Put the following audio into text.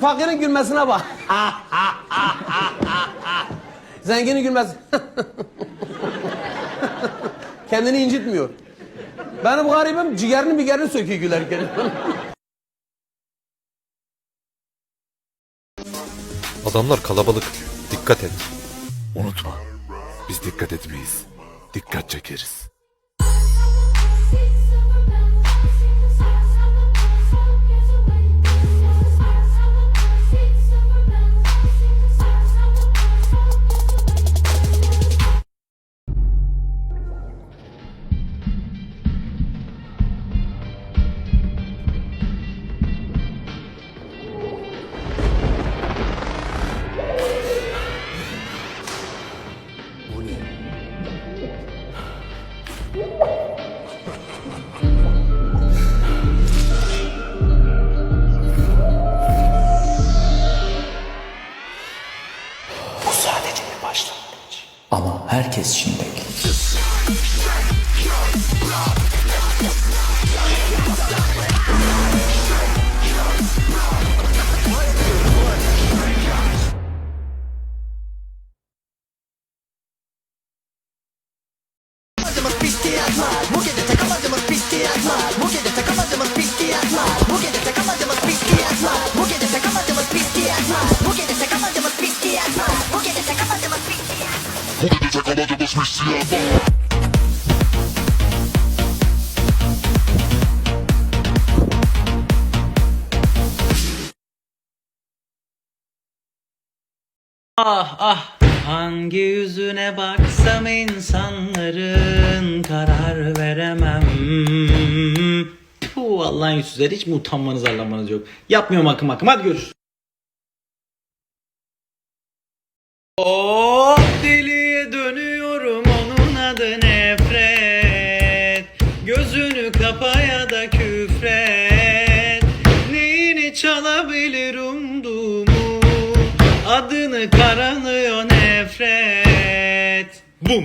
Fakirin gülmesine bak. Zenginin gülmesi. Kendini incitmiyor. Benim garibim ciğerini bigerini söküyor gülerken. Adamlar kalabalık. Dikkat et. Unutma. Biz dikkat etmeyiz. Dikkat çekeriz. Ama herkes var Bu gece takamadığımız pistiyat var Bu gece takamadığımız pistiyat var Bu gece takamadığımız pistiyat Ah ah hangi yüzüne baksam insanların karar veremem. Puh Allah'ın yüzsüzleri hiç mi utanmanız arlanmanız yok. Yapmıyorum akım akım hadi görüş. Adını karanıyor nefret. Bum